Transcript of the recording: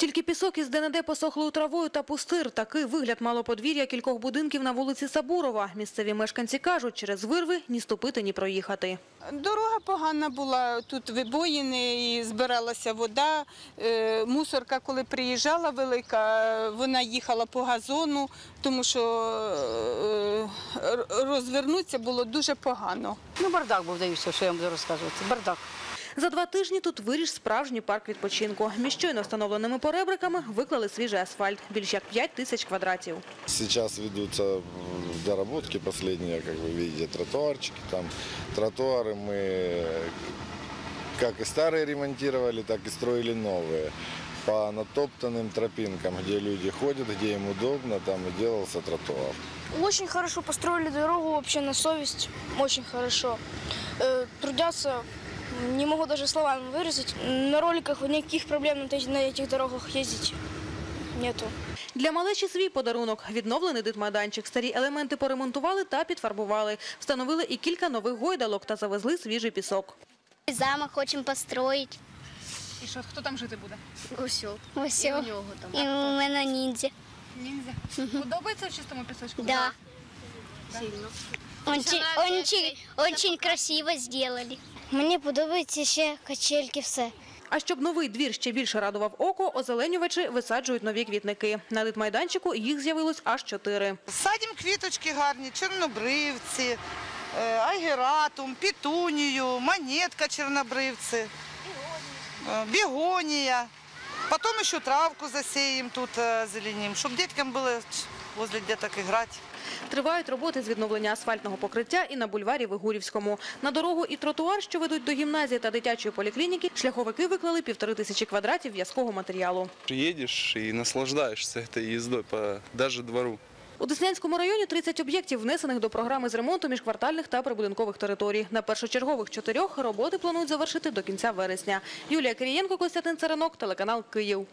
Тільки пісок із ДНД посохлою травою та пустир. Такий вигляд мало подвір'я кількох будинків на вулиці Сабурова. Місцеві мешканці кажуть, через вирви ні ступити, ні проїхати. Дорога погана була, тут вибоїни і збиралася вода. Е, Мусорка, коли приїжджала велика, вона їхала по газону, тому що е, розвернутися було дуже погано. Ну, бардак був, даю все, що я вам буду розказувати. Бардак. За два тижні тут виріс справжній парк відпочинку. Між щойно встановленими поребриками виклали свіжий асфальт. Більш як 5 тисяч квадратів. Сейчас ведутся м, доработки последние, как вы видите, тротуарчики. Там тротуары мы э, как и старые ремонтировали, так и строили новые. По натоптанным тропинкам, где люди ходят, где им удобно, там и делался тротуар. Очень хорошо построили дорогу вообще на совесть. Очень хорошо. Э, трудятся, не могу даже словами выразить. На роликах никаких проблем на эти- на этих дорогах ездить нету. Для малечі свій подарунок. Відновлений дитмайданчик. Старі елементи поремонтували та підфарбували. Встановили і кілька нових гойдалок та завезли свіжий пісок. Замок хочемо построїти. І що, хто там жити буде? Усьо. Усьо. І в нього там. І у мене ніндзя. Ніндзя. Подобається в чистому пісочку? Да. Сильно. Очень, очень, очень красиво зробили. Мені подобається ще качельки все. А щоб новий двір ще більше радував око, озеленювачі висаджують нові квітники. На литмайданчику їх з'явилось аж чотири. Садимо квіточки гарні, чорнобривці, айгератум, пітунію, монетка чорнобривці, е, бігонія. Потім еще травку засеем тут зеленим, чтобы щоб было возле деток играть. Тривають роботи з відновлення асфальтного покриття і на бульварі Вигурівському. На дорогу і тротуар, що ведуть до гімназії та дитячої поліклініки, шляховики виклали півтори тисячі квадратів в'язкого матеріалу. Едешь і наслаждаєшся цією їздою, по даже двору. У Деснянському районі 30 об'єктів, внесених до програми з ремонту міжквартальних та прибудинкових територій. На першочергових чотирьох роботи планують завершити до кінця вересня. Юлія Кирієнко, Костянтин Царинок, телеканал «Київ».